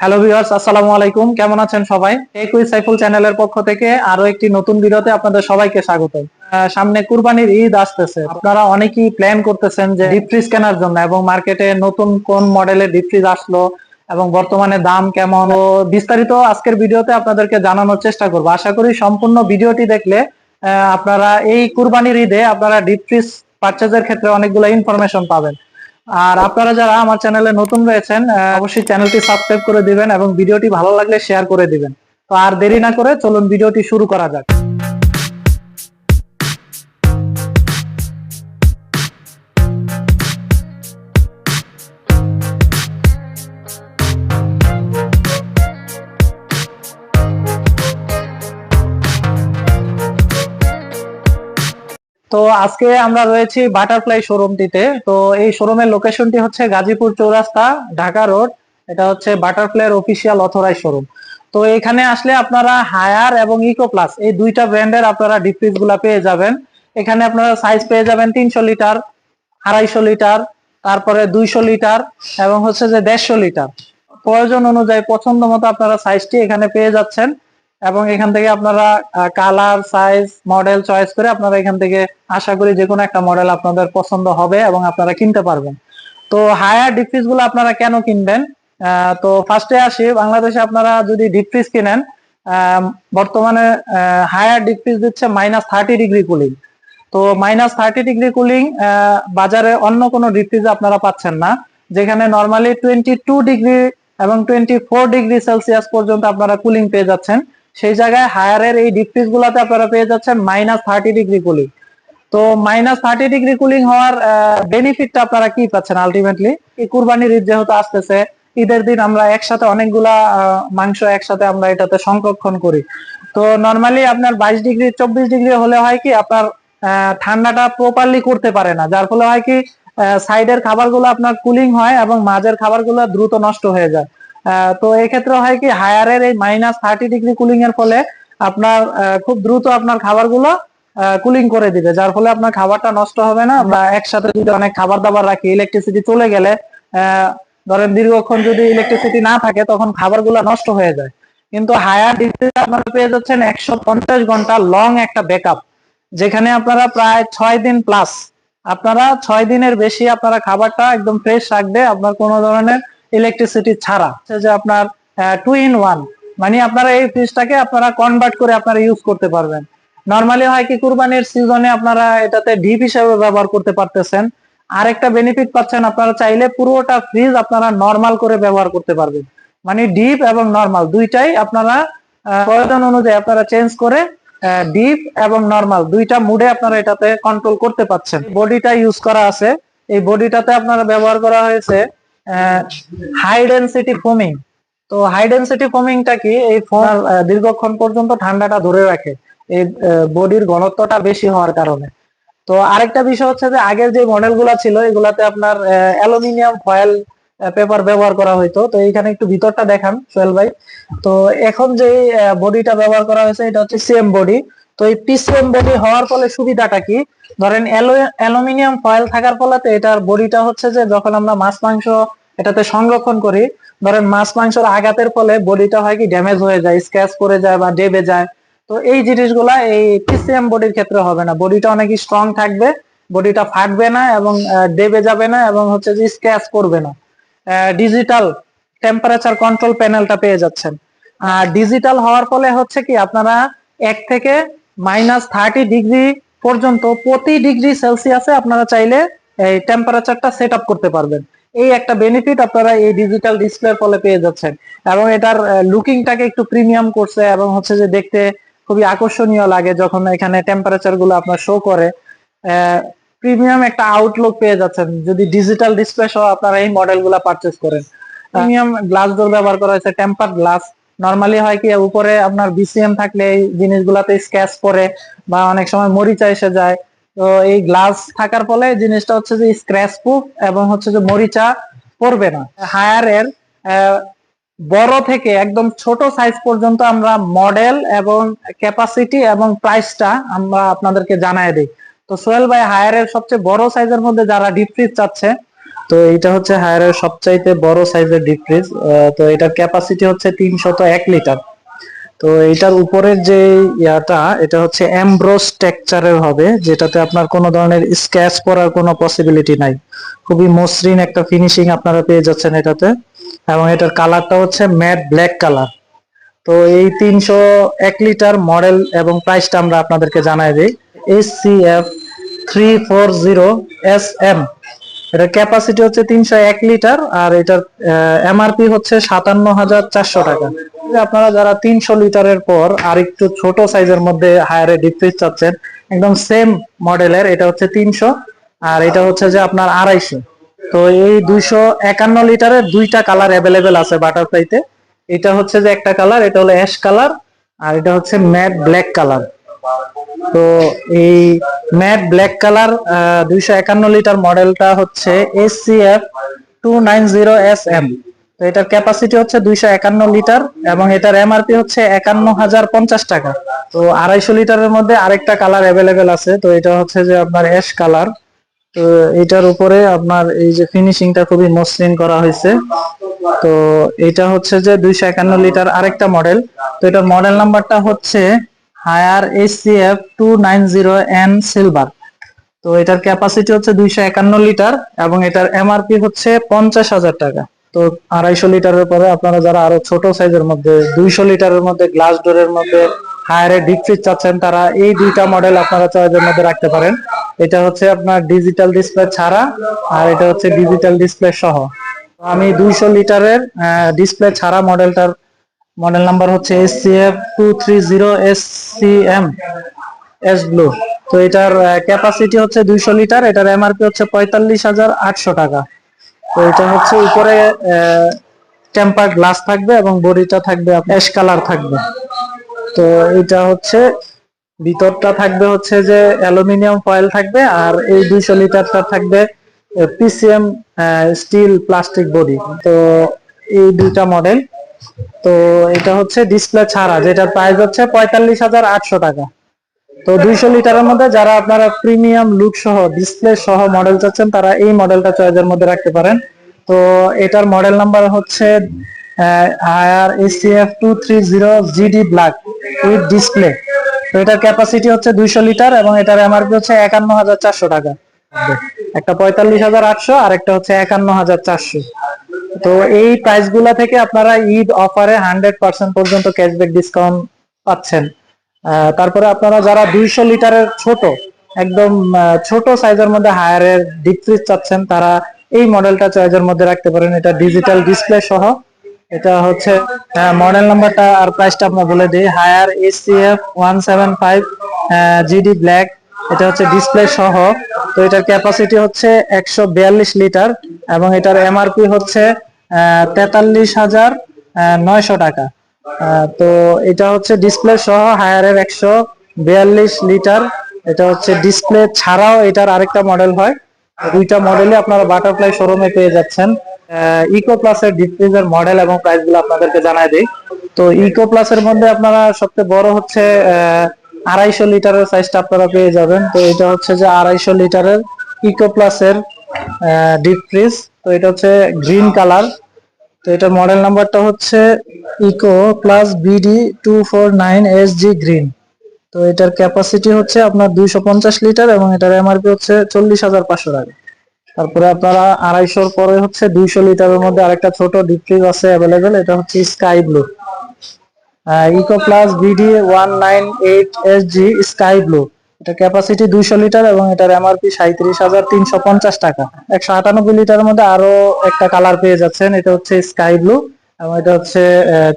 Hello viewers আসসালামু আলাইকুম। কেমন আছেন সবাই? একুই সাইফুল চ্যানেলের পক্ষ থেকে আরও একটি নতুন ভিডিওতে আপনাদের সবাইকে স্বাগত। সামনে কুরবানির ঈদ আসতেছে। আপনারা অনেকেই প্ল্যান করতেছেন যে ডিপ ফ্রিজ কেনার জন্য এবং মার্কেটে নতুন কোন মডেলের ডিপ ফ্রিজ আসলো এবং বর্তমানে দাম কেমন। ও বিস্তারিত আজকের ভিডিওতে আপনাদেরকে জানানোর চেষ্টা করব। আশা করি সম্পূর্ণ ভিডিওটি দেখলে আপনারা এই কুরবানির ঈদে আপনারা ডিপ ফ্রিজ পারচেজের ক্ষেত্রে অনেকগুলো ইনফরমেশন পাবেন। আর আপনারা যারা আমার চ্যানেলে নতুন রয়েছেন অবশ্যই চ্যানেলটি সাবস্ক্রাইব করে দিবেন এবং ভিডিওটি ভালো লাগলে শেয়ার করে দিবেন। তো আর দেরি না করে চলুন ভিডিওটি শুরু করা যাক। তো আজকে আমরা রয়েছি বাটারফ্লাই শোরুমটিতে তো এই শোরুমের লোকেশনটি হচ্ছে গাজীপুর চৌরাস্তা, ঢাকা রোড এটা হচ্ছে বাটারফ্লাইয়ের অফিসিয়াল অথরাইজ শোরুম তো এখানে আসলে আপনারা হায়ার এবং ইকো প্লাস এই দুইটা ব্র্যান্ডের আপনারা ডিফ্রিজগুলা পেয়ে যাবেন। এখানে আপনারা সাইজ পেয়ে যাবেন তিনশো লিটার, আড়াইশো লিটার, তারপরে দুইশো লিটার এবং হচ্ছে যে দেড়শো লিটার। প্রয়োজন অনুযায়ী পছন্দ মতো আপনারা সাইজটি এখানে পেয়ে যাচ্ছেন। এবং এখান থেকে আপনারা কালার সাইজ মডেল চয়েস করে আপনারা এখান থেকে আশা করি যে কোনো একটা মডেল আপনাদের পছন্দ হবে এবং আপনারা কিনতে পারবেন। তো হায়ার ডিফ্রিজগুলো আপনারা কেন কিনবেন? তো ফার্স্টে আসি বাংলাদেশে আপনারা যদি ডিফ্রিজ কিনেন আহ, বর্তমানে হায়ার ডিফ্রিজ দিচ্ছে মাইনাস থার্টি ডিগ্রি কুলিং তো মাইনাস থার্টি ডিগ্রি কুলিং বাজারে অন্য কোনো ডিফ্রিজ আপনারা পাচ্ছেন না যেখানে নর্মালি টোয়েন্টি টু ডিগ্রি এবং টোয়েন্টি ফোর ডিগ্রি সেলসিয়াস পর্যন্ত আপনারা কুলিং পেয়ে যাচ্ছেন। সেই জায়গায় হায়ারের এই ডিফ্রিজ গুলাতে আপনারা পেয়ে যাচ্ছেন মাইনাস থার্টি ডিগ্রি কুলিং তো মাইনাস থার্টি ডিগ্রি কুলিং হওয়ার বেনিফিটটা আপনারা কি পাচ্ছেন আলটিমেটলি এই কুরবানির ঈদ যেহেতু আসতেছে, ঈদের দিন আমরা একসাথে অনেকগুলা মাংস একসাথে আমরা এটাতে সংরক্ষণ করি। তো নর্মালি আপনার বাইশ ডিগ্রি চব্বিশ ডিগ্রি হলে হয় কি, আপনার ঠান্ডাটা প্রপারলি করতে পারে না। যার ফলে হয় কি সাইডের খাবারগুলো আপনার কুলিং হয় এবং মাঝের খাবারগুলো দ্রুত নষ্ট হয়ে যায়। তো এক্ষেত্রে হয় কি হায়ারের এই মাইনাস থার্টি ডিগ্রি কুলিং এর ফলে আপনার খুব দ্রুত আপনার খাবারগুলো কুলিং করে দিবে। যার ফলে আপনার খাবারটা নষ্ট হবে না। বা একসাথে যদি অনেক খাবার দাবার রাখি ইলেকট্রিসিটি চলে গেলে ধরেন দীর্ঘক্ষণ যদি ইলেকট্রিসিটি না থাকে, তখন খাবারগুলো নষ্ট হয়ে যায়। কিন্তু হায়ার ডিগ্রি আপনারা পেয়ে যাচ্ছেন একশো পঞ্চাশ ঘণ্টা লং একটা ব্যাকআপ যেখানে আপনারা প্রায় ছয় দিন প্লাস আপনারা ছয় দিনের বেশি আপনারা খাবারটা একদম ফ্রেশ রাখবে। আপনার কোনো ধরনের ইলেকট্রিসিটি ছাড়া। যে আপনার টু ইন ওয়ান মানে আপনারা এই ফ্রিজটাকে আপনারা কনভার্ট করে আপনারা ইউজ করতে পারবেন। নর্মালি হয় কি, কুরবানির সিজনে আপনারা এটাতে ডিপ হিসেবে ব্যবহার করতে পারতেছেন। আরেকটা বেনিফিট পাচ্ছেন আপনারা চাইলে, পুরোটা ফ্রিজ আপনারা নর্মাল করে ব্যবহার করতে পারবেন। মানে ডিপ এবং নর্মাল দুইটাই আপনারা প্রয়োজন অনুযায়ী আপনারা চেঞ্জ করে ডিপ এবং নর্মাল দুইটা মুডে আপনারা এটাতে কন্ট্রোল করতে পাচ্ছেন। বডিটা ইউজ করা আছে। এই বডিটাতে আপনারা ব্যবহার করা হয়েছে হাই ডেন্সিটি ফোমিং তো হাই ডেন্সিটি ফোমিংটা কি? এই ফোম দীর্ঘক্ষণ পর্যন্ত ঠান্ডাটা ধরে রাখে। এই বডির ঘনত্বটা বেশি হওয়ার কারণে। তো আরেকটা বিষয় হচ্ছে যে আগের যে মডেলগুলো ছিল, এগুলাতে আপনার অ্যালুমিনিয়াম ফয়েল পেপার ব্যবহার করা হইতো। তো এইখানে একটু ভিতরটা দেখান সোহেল ভাই। তো এখন যে বডিটা ব্যবহার করা হয়েছে, এটা হচ্ছে সেম বডি তো এই পিসিএম বডি হওয়ার ফলে সুবিধাটা কি? ধরেন অ্যালুমিনিয়াম ফয়েল থাকার ফলেতে এটার বডিটা হচ্ছে যে যখন আমরা মাছ মাংস এটাতে সংরক্ষণ করি, ধরেন মাছ মাংসের আঘাতের ফলে বডিটা হয় কি, ড্যামেজ হয়ে যায়, স্ক্র্যাচ করে যায় বা ডেবে যায়। তো এই জিনিসগুলা এই পিসিএম বডির ক্ষেত্রে হবে না। বডিটা অনেক স্ট্রং থাকবে, বডিটা ফাটবে না এবং ডেবে যাবে না এবং হচ্ছে যে স্ক্র্যাচ করবে না। ডিজিটাল টেম্পারেচার কন্ট্রোল প্যানেলটা পেয়ে যাচ্ছেন। আর ডিজিটাল হওয়ার ফলে হচ্ছে কি, আপনারা এক থেকে মাইনাস থার্টি ডিগ্রি পর্যন্ত প্রতি ডিগ্রি সেলসিয়াসে আপনারা চাইলে এই টেম্পারেচারটা সেট আপ করতে পারবেন। এই একটা বেনিফিট আপনারা এই ডিজিটাল ডিসপ্লের ফলে পেয়ে যাচ্ছেন। এবং এটার লুকিংটাকে একটু প্রিমিয়াম করছে এবং হচ্ছে যে দেখতে খুবই আকর্ষণীয় লাগে যখন এখানে টেম্পারেচারগুলো আপনার শো করে। প্রিমিয়াম একটা আউটলুক পেয়ে যাচ্ছেন যদি ডিজিটাল ডিসপ্লে সহ আপনারা এই মডেলগুলা পারচেস করেন প্রিমিয়াম গ্লাস ডোর ব্যবহার করা হয়েছে টেম্পার গ্লাস নর্মালি হয় কি, উপরে আপনার বিসিএম থাকলে এই জিনিসগুলাতে স্ক্যাচ পরে বা অনেক সময় মরিচা এসে যায়। তো এই গ্লাস থাকার ফলে জিনিসটা হচ্ছে যে স্ক্র্যাচ প্রুফ এবং হচ্ছে যে মরিচা পড়বে না। হায়ারের বড় থেকে একদম ছোট সাইজ পর্যন্ত আমরা মডেল এবং ক্যাপাসিটি এবং প্রাইসটা আমরা আপনাদেরকে জানাই দিই। তো সোহেল ভাই হায়ারের সবচেয়ে বড় সাইজের মধ্যে যারা ডিপ ফ্রিজ চাচ্ছে তো এটা হচ্ছে হায়ারের সবচাইতে বড় সাইজের ডিপ ফ্রিজ তো এটার ক্যাপাসিটি হচ্ছে তিনশত এক লিটার তো এটার উপরের যে ইয়াটা, এটা হচ্ছে এমব্রোস টেক্সচারের হবে, যেটাতে আপনার কোনো ধরনের স্ক্র্যাচ পড়ার কোনো পসিবিলিটি নাই। খুবই মসৃণ একটা ফিনিশিং আপনারা পেয়ে যাচ্ছেন এটাতে। এবং এটার কালারটা হচ্ছে ম্যাট ব্ল্যাক কালার তো এই তিনশো এক লিটার মডেল এবং প্রাইসটা আমরা আপনাদেরকে জানাই দিই। S C F three four zero S M এটার ক্যাপাসিটি হচ্ছে তিনশো এক লিটার, আর এটার এমআরপি হচ্ছে সাতান্ন হাজার চারশো টাকা। আপনারা যারা তিনশো লিটারের পর আর একটু ছোট সাইজের মধ্যে হায়ারে ডিপ ফ্রিজ চাচ্ছেন, একদম সেম মডেলের এটা হচ্ছে তিনশো, আর এটা হচ্ছে যে আপনার আড়াইশো। তো এই দুইশো একান্ন লিটারের দুইটা কালার অ্যাভেলেবেল আছে বাটারফ্লাইতে এটা হচ্ছে যে একটা কালার এটা হলো অ্যাশ কালার আর এটা হচ্ছে ম্যাট ব্ল্যাক কালার তো এই ম্যাট ব্ল্যাক কালার দুইশো একান্ন লিটার মডেলটা হচ্ছে S C F two nine zero S M তো এটার ক্যাপাসিটি হচ্ছে দুইশো একান্ন লিটার এবং এটার এমআরপি হচ্ছে একান্ন হাজার পঞ্চাশ টাকা। তো আড়াইশো লিটারের মধ্যে আরেকটা কালার অ্যাভেলেবেল আছে, তো এটা হচ্ছে যে আপনার অ্যাশ কালার। তো এটার উপরে আপনার এই যে ফিনিশিংটা খুবই মসৃণ করা হয়েছে। তো এটা হচ্ছে যে দুইশো একান্ন লিটার আরেকটা মডেল তো এটার মডেল নাম্বারটা হচ্ছে Haier S C F two nine zero N silver. তো এটার ক্যাপাসিটি হচ্ছে দুইশো একান্ন লিটার এবং এটার এমআরপি হচ্ছে পঞ্চাশ হাজার টাকা। তো আড়াইশো লিটারের পরে আপনারা যারা আরও ছোট সাইজের মধ্যে, দুইশো লিটারের মধ্যে গ্লাস ডোরের মধ্যে হায়ারে ডিপ চাচ্ছেন, তারা এই দুইটা মডেল আপনারা চয়েসের মধ্যে রাখতে পারেন। এটা হচ্ছে আপনার ডিজিটাল ডিসপ্লে ছাড়া আর এটা হচ্ছে ডিজিটাল ডিসপ্লে সহ। আমি দুইশো লিটারের ডিসপ্লে ছাড়া মডেলটার মডেল নাম্বার হচ্ছে S C F two three zero S C M S blue তো এটার ক্যাপাসিটি হচ্ছে দুইশো লিটার, এটার এমআরপি হচ্ছে পঁয়তাল্লিশ হাজার আটশো টাকা। তো এটা হচ্ছে উপরে টেম্পার গ্লাস থাকবে এবং বডিটা থাকবে অ্যাশ কালার থাকবে। তো এটা হচ্ছে, ভিতরটা থাকবে হচ্ছে যে অ্যালুমিনিয়াম ফয়েল থাকবে আর এই দুইশো লিটারটা থাকবে পিসিএম স্টিল প্লাস্টিক বডি তো এই দুইটা মডেল তো এটা হচ্ছে ডিসপ্লে ছাড়া, যেটার প্রাইস হচ্ছে পঁয়তাল্লিশ হাজার আটশো টাকা। তো দুইশো লিটারের মধ্যে যারা আপনারা প্রিমিয়াম লুক সহ ডিসপ্লে সহ মডেল চাচ্ছেন, তারা এই মডেলটা চয়েসের মধ্যে রাখতে পারেন। তো এটার মডেল নাম্বার হচ্ছে Haier S C F two three zero G D black with display তো এটার ক্যাপাসিটি হচ্ছে দুইশো লিটার এবং এটার এমআরপি হচ্ছে একান্ন হাজার চারশো টাকা। একটা পঁয়তাল্লিশ হাজার আটশো আর একটা হচ্ছে একান্ন হাজার চারশো। তো এই প্রাইসগুলা থেকে আপনারা ঈদ অফারে হান্ড্রেড পার্সেন্ট পর্যন্ত ক্যাশব্যাক ডিসকাউন্ট পাচ্ছেন। তারপরে আপনারা যারা দুইশো লিটারের ছোট, একদম ছোট সাইজের মধ্যে হায়ারের ডিপ ফ্রিজ চাচ্ছেন, তারা এই মডেলটা চয়েজের মধ্যে রাখতে পারেন। এটা ডিজিটাল ডিসপ্লে সহ। এটা হচ্ছে মডেল নাম্বারটা আর প্রাইসটা আপনার বলে দিই। Haier S C F one seven five G D black এটা হচ্ছে ডিসপ্লে সহ। তো এটার ক্যাপাসিটি হচ্ছে একশো বিয়াল্লিশ লিটার এবং এটার এমআরপি হচ্ছে তেতাল্লিশ হাজার নয়শো টাকা। তো এটা হচ্ছে ডিসপ্লে সহ হায়ারের একশো বিয়াল্লিশ লিটার। এটা হচ্ছে ডিসপ্লে ছাড়াও এটার আরেকটা মডেল হয়। দুইটা মডেলই আপনারা বাটারফ্লাই শোরুমে পেয়ে যাচ্ছেন। ইকো প্লাসের ডিসপ্লের মডেল এবং প্রাইসগুলো আপনাদেরকে জানাই দিই। তো ইকো প্লাসের মধ্যে আপনারা সবচেয়ে বড় হচ্ছে আড়াইশো লিটারের সাইজটা আপনারা পেয়ে যাবেন। তো এটা হচ্ছে যে আড়াইশো লিটারের ইকো প্লাসের ডিপ ফ্রিজ তো এটা হচ্ছে গ্রিন কালার তো এটার মডেল নাম্বারটা হচ্ছে eco plus B D two four nine S G green তো এটার ক্যাপাসিটি হচ্ছে আপনার দুইশো পঞ্চাশ লিটার এবং এটার এমআরপি হচ্ছে চল্লিশ হাজার পাঁচশো টাকা। তারপরে আপনারা আড়াইশোর পরে হচ্ছে দুইশো লিটারের মধ্যে আরেকটা ছোট ডিপ ফ্রিজ আছে অ্যাভেলেবেল এটা হচ্ছে sky blue eco plus B D one nine eight S G sky blue এটা ক্যাপাসিটি দুইশো লিটার এবং এটার এমআরপি সাঁত্রিশ হাজার তিনশো পঞ্চাশ টাকা। একশো আটানব্বই লিটারের মধ্যে আরও একটা কালার পেয়ে যাচ্ছেন, এটা হচ্ছে স্কাই ব্লু এবং এটা হচ্ছে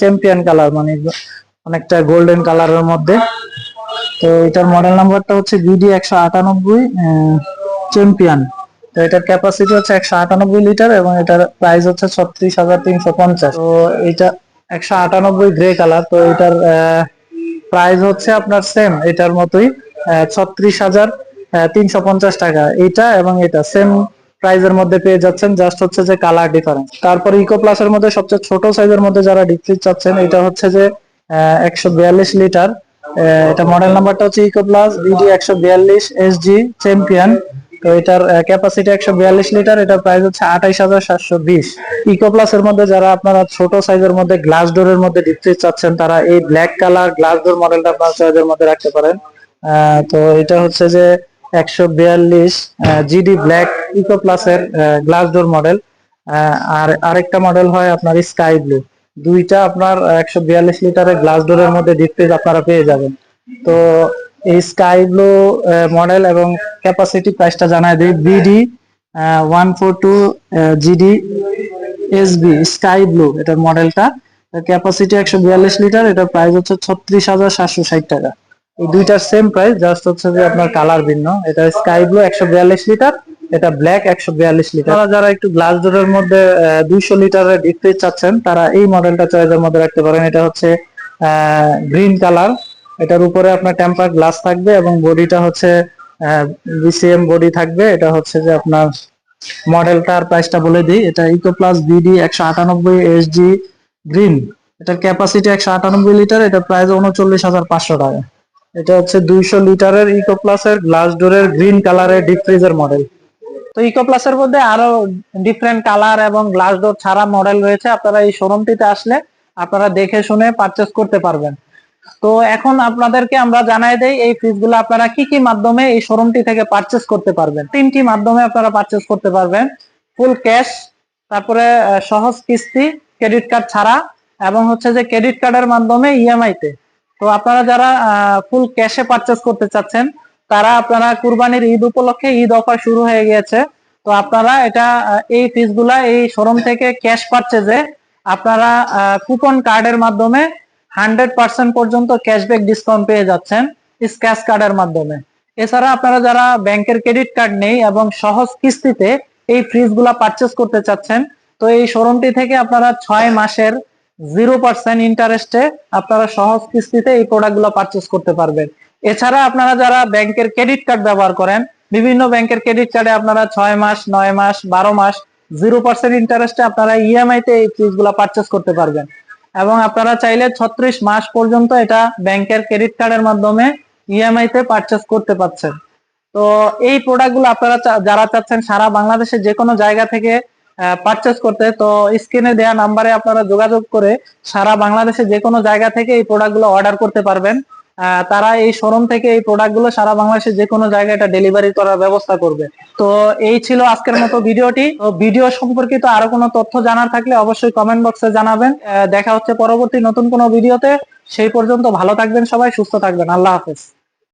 চ্যাম্পিয়ন কালার মানে অনেকটা গোল্ডেন কালারের মধ্যে। তো এটার মডেল নাম্বারটা হচ্ছে বিডি একশো আটানব্বই চ্যাম্পিয়ন তো এটার ক্যাপাসিটি হচ্ছে একশো আটানব্বই লিটার এবং এটার প্রাইস হচ্ছে ছত্রিশ হাজার তিনশো পঞ্চাশ। তো এটা একশো আটানব্বই গ্রে কালার তো এটার প্রাইস হচ্ছে আপনার সেম এটার মতোই। ছত্রিশ হাজার তিনশো পঞ্চাশ টাকা। এটা এবং এটা সেম প্রাইজের মধ্যে পেয়ে যাচ্ছেন। জাস্ট হচ্ছে যে কালার ডিফারেন্স তারপর ইকো প্লাসের মধ্যে সবচেয়ে ছোট সাইজের মধ্যে যারা ডিপ চাচ্ছেন, এটা হচ্ছে যে একশো বিয়াল্লিশ লিটার এটা মডেল নাম্বারটা হচ্ছে ইকো প্লাস বিডি একশো বিয়াল্লিশ এস জি চ্যাম্পিয়ন তো এটার ক্যাপাসিটি একশো বিয়াল্লিশ লিটার এটার প্রাইস হচ্ছে আঠাইশ হাজার সাতশো বিশ। ইকো প্লাস এর মধ্যে যারা আপনারা ছোট সাইজের মধ্যে গ্লাস ডোরের মধ্যে ডিপ চাচ্ছেন, তারা এই ব্ল্যাক কালার গ্লাস ডোর মডেলটা আপনার চয়েসের মধ্যে রাখতে পারেন। তো এটা হচ্ছে যে একশো বিয়াল্লিশ G D black eco plus এর গ্লাস ডোর মডেল আর আরেকটা মডেল হয় আপনার স্কাই ব্লু দুইটা আপনার একশো বিয়াল্লিশ লিটারের গ্লাস ডোরের মধ্যে ফ্রিজ আপনারা পেয়ে যাবেন। তো এই স্কাই ব্লু মডেল এবং ক্যাপাসিটি প্রাইসটা জানাই দিই। B D one four two G D S B sky blue এটার মডেলটা ক্যাপাসিটি একশো বিয়াল্লিশ লিটার, এটার প্রাইস হচ্ছে ছত্রিশ হাজার সাতশো ষাট টাকা। দুইটার সেম প্রাইস জাস্ট হচ্ছে যে আপনার কালার ভিন্ন। এটা স্কাই ব্লু একশো বিয়াল্লিশ লিটার এটা ব্ল্যাক একশো বিয়াল্লিশ লিটার যারা একটু গ্লাস ডোরের মধ্যে দুইশো লিটারের ফ্রিজ চাচ্ছেন, তারা এই মডেলটা চয়েসের মধ্যে রাখতে পারেন। এটা হচ্ছে গ্রিন কালার এটার উপরে আপনার টেম্পার গ্লাস থাকবে এবং বডিটা হচ্ছে বিসিএম বডি থাকবে। এটা হচ্ছে যে আপনার মডেলটার প্রাইসটা বলে দিই। এটা ইকো প্লাস বিডি একশো আটানব্বই এসজি গ্রিন এটার ক্যাপাসিটি একশো আটানব্বই লিটার এটা প্রাইস উনচল্লিশ হাজার পাঁচশো টাকা। এটা হচ্ছে দুইশো লিটারের ইকো প্লাসের গ্লাস ডোরের গ্রিন কালারের ডিপ ফ্রিজের মডেল তো ইকো প্লাসের মধ্যে আরও ডিফারেন্ট কালার এবং গ্লাস ডোর ছাড়া মডেল রয়েছে। আপনারা এই শোরুমটিতে আসলে আপনারা দেখে শুনে পারচেস করতে পারবেন। তো এখন আপনাদেরকে আমরা জানাই দেই, এই ফ্রিজগুলো আপনারা কি কি মাধ্যমে এই শোরুমটি থেকে পারচেস করতে পারবেন? তিনটি মাধ্যমে আপনারা পারচেস করতে পারবেন। ফুল ক্যাশ তারপরে সহজ কিস্তি ক্রেডিট কার্ড ছাড়া, এবং হচ্ছে যে ক্রেডিট কার্ডের মাধ্যমে ইএমআই তে তো আপনারা যারা ফুল ক্যাশে পারচেস করতে চাচ্ছেন, তারা আপনারা কুরবানির ঈদ উপলক্ষে ঈদ অফার শুরু হয়ে গিয়েছে। তো আপনারা এটা এই ফিসগুলা এই শোরুম থেকে ক্যাশ পারচেজে আপনারা কুপন কার্ডের মাধ্যমে হান্ড্রেড পার্সেন্ট পর্যন্ত ক্যাশব্যাক ডিসকাউন্ট পেয়ে যাচ্ছেন স্ক্যাচ কার্ডের মাধ্যমে। এছাড়া আপনারা যারা ব্যাংকের ক্রেডিট কার্ড নেই এবং সহজ কিস্তিতে এই ফ্রিজগুলা পারচেস করতে চাচ্ছেন, তো এই শোরুমটি থেকে আপনারা ছয় মাসের জিরো পার্সেন্ট ইন্টারেস্টে আপনারা সহজ কিস্তিতে এই প্রোডাক্টগুলো পারচেস করতে পারবেন। এছাড়া আপনারা যারা ব্যাংকের ক্রেডিট কার্ড ব্যবহার করেন, বিভিন্ন ব্যাংকের ক্রেডিট কার্ডে আপনারা ছয় মাস, নয় মাস, বারো মাস জিরো পার্সেন্ট ইন্টারেস্টে আপনারা ইএমআই তে এই ফ্রিজগুলো পারচেস করতে পারবেন। এবং আপনারা চাইলে ছত্রিশ মাস পর্যন্ত এটা ব্যাংকের ক্রেডিট কার্ডের মাধ্যমে ইএমআই তে পারচেস করতে পারছেন। তো এই প্রোডাক্টগুলো আপনারা যারা চাচ্ছেন সারা বাংলাদেশে যে কোনো জায়গা থেকে পারচেস করতে, তো স্ক্রিনে দেওয়া নাম্বারে আপনারা যোগাযোগ করে সারা বাংলাদেশে যে কোনো জায়গা থেকে এই প্রোডাক্টগুলো অর্ডার করতে পারবেন। তারা এই শোরুম থেকে এই প্রোডাক্টগুলো সারা বাংলাদেশে যে কোনো জায়গায় এটা ডেলিভারি করার ব্যবস্থা করবে। তো এই ছিল আজকের মতো ভিডিওটি। ভিডিও সম্পর্কিত আরও কোনো তথ্য জানার থাকলে অবশ্যই কমেন্ট বক্সে জানাবেন। দেখা হচ্ছে পরবর্তী নতুন কোনো ভিডিওতে। সেই পর্যন্ত ভালো থাকবেন সবাই, সুস্থ থাকবেন। আল্লাহ হাফেজ।